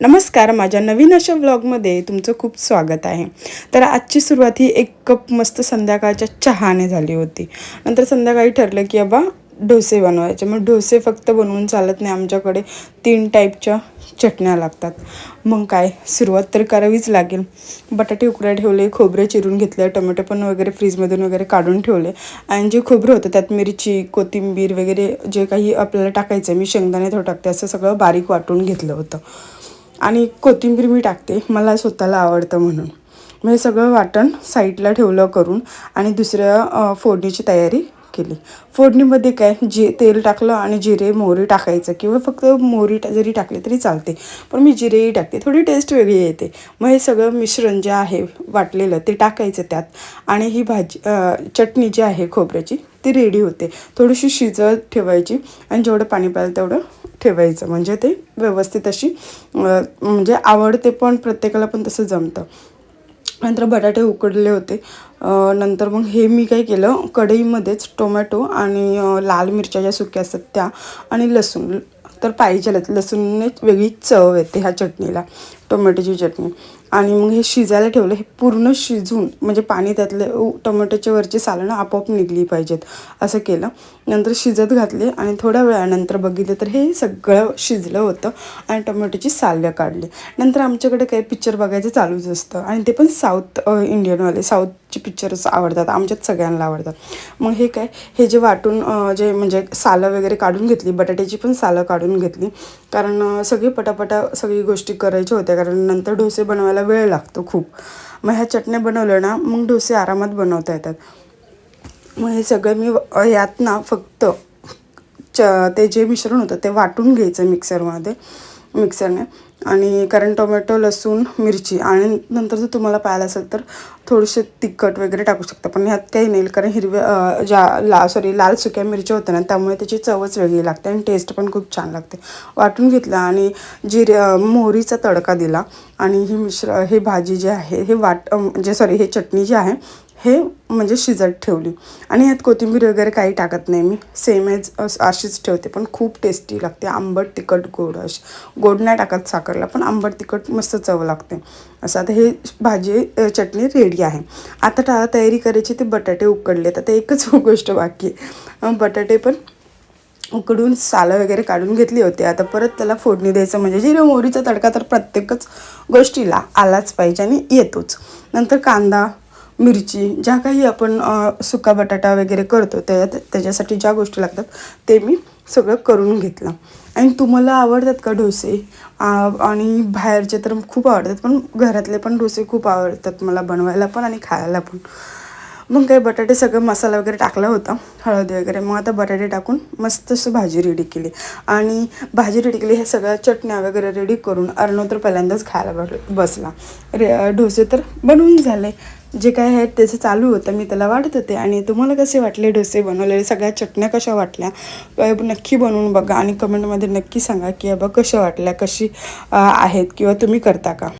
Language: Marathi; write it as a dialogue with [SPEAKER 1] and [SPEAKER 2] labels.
[SPEAKER 1] नमस्कार माझ्या नवीन अशा व्लॉगमध्ये तुमचं खूप स्वागत आहे. तर आजची सुरुवात ही एक कप मस्त संध्याकाळच्या चहाने झाली होती. नंतर संध्याकाळी ठरलं की बाबा डोसे बनवायचे. मग डोसे फक्त बनवून चालत नाही आमच्याकडे तीन टाईपच्या चटण्या लागतात. मग काय सुरुवात तर करावीच लागेल. बटाटे उकड्या ठेवले खोबरे चिरून घेतले टोमॅटो पण वगैरे फ्रीजमधून वगैरे काढून ठेवले. आणि जे खोबरं होतं त्यात मिरची कोथिंबीर वगैरे जे काही आपल्याला टाकायचं मी शेंगदाणे थोडं टाकते असं सगळं बारीक वाटून घेतलं होतं. आणि कोथिंबीर मी टाकते मला स्वतःला आवडतं म्हणून. मग हे सगळं वाटण साईडला ठेवलं करून आणि दुसऱ्या फोडणीची तयारी केली. फोडणीमध्ये काय जे तेल टाकलं आणि जिरे मोहरी टाकायचं किंवा फक्त मोहरी टा- जरी टाकली तरी चालते. पण मी जिरेही टाकते थोडी टेस्ट वेगळी येते. मग हे सगळं मिश्रण जे आहे वाटलेलं ते टाकायचं त्यात आणि ही भाजी चटणी जी आहे खोबऱ्याची ती रेडी होते. थोडीशी शिजत ठेवायची आणि जेवढं पाणी पाहिजे तेवढं ठेवायचं. म्हणजे ते व्यवस्थित अशी म्हणजे आवडते पण प्रत्येकाला पण तसं जमतं. नंतर बटाटे उकडले होते. नंतर मग हे मी काय केलं कढईमध्येच टोमॅटो आणि लाल मिरच्या ज्या सुक्या असतात त्या आणि लसूण. तर पाहिजेलच लसूणने वेगळी चव येते ह्या चटणीला. टोमॅटोची चटणी. आणि मग हे शिजायला ठेवलं हे पूर्ण शिजून म्हणजे पाणी त्यातले उ- टोमॅटोच्या वरची सालं आपोआप निघली पाहिजेत. असं केलं. नंतर शिजत घातले आणि थोड्या वेळानंतर बघितलं तर हे सगळं शिजलं होतं आणि टोमॅटोची सालं काढली. नंतर आमच्याकडे काही पिक्चर बघायचं चालूच असतं. आणि ते पण साऊथ इंडियनवाले साऊथचे पिक्चरच आवडतात. आमच्यात सगळ्यांना आवडतात. मग हे काय? हे जे वाटून जे म्हणजे सालं वगैरे काढून घेतली बटाट्याची पण सालं काढून घेतली. कारण सगळी पटापटा सगळी गोष्टी करायच्या होत्या. कारण नंतर डोसे बनवायला वेळ लागतो खूप. मग ह्या चटण्या बनवल्या ना मग डोसे आरामात बनवता येतात. मग हे सगळं मी अ, यात ना फक्त च ते जे मिश्रण होतं ते वाटून घ्यायचं मिक्सरमध्ये मिक्सरने. आणि कारण टोमॅटो लसूण मिरची आणि नंतर जर तुम्हाला पाहायला असेल तर थोडेसे तिखट वगैरे टाकू शकता. पण ह्यात काही नाही कारण हिरव्या ज्या ला सॉरी लाल सुक्या मिरच्या होत्या ना त्यामुळे त्याची चवच वेगळी लागते आणि टेस्ट पण खूप छान लागते. वाटून घेतलं आणि जिरे मोहरीचा तडका दिला. आणि ही मिश्र हे भाजी जी आहे हे वाट म्हणजे सॉरी हे चटणी जी आहे हे म्हणजे शिजत ठेवली. आणि ह्यात कोथिंबीर वगैरे काही टाकत नाही मी. सेम एज अशीच ठेवते. पण खूप टेस्टी लागते. आंबट तिखट गोड अशी. गोड नाही टाकत साखरला पण आंबट तिखट मस्त चव लागते. असं आता हे भाजी चटणी रेडी आहे. आता टा तयारी करायची ते बटाटे उकडले तर ते एकच गोष्ट बाकी बटाटे पण उकडून सालं वगैरे काढून घेतली होती. आता परत त्याला फोडणी द्यायचं म्हणजे जिरे मोहरीचा तडका तर प्रत्येकच गोष्टीला आलाच पाहिजे आणि येतोच. नंतर कांदा मिरची ज्या काही आपण सुका बटाटा वगैरे करतो त्या त्याच्यासाठी ज्या गोष्टी लागतात ते मी सगळं करून घेतलं. आणि तुम्हाला आवडतात का डोसे? आणि बाहेरचे तर खूप आवडतात पण घरातले पण डोसे खूप आवडतात मला बनवायला पण आणि खायला पण. मग काय बटाटे सगळं मसाला वगैरे टाकला होता हळद वगैरे. मग आता बटाटे टाकून मस्त असं भाजी रेडी केली. आणि भाजी रेडी केली हे सगळ्या चटण्या वगैरे रेडी करून अर्णव तर पहिल्यांदाच खायला बसला. रे डोसे तर बनवून झाले. जे काय आहे त्याचं चालू होतं मी त्याला वाटत होते. आणि तुम्हाला कसे वाटले डोसे बनवलेले? सगळ्या चटण्या कशा वाटल्या? नक्की बनवून बघा आणि कमेंटमध्ये नक्की सांगा की बाबा कशा वाटल्या कशी आहेत किंवा तुम्ही करता का?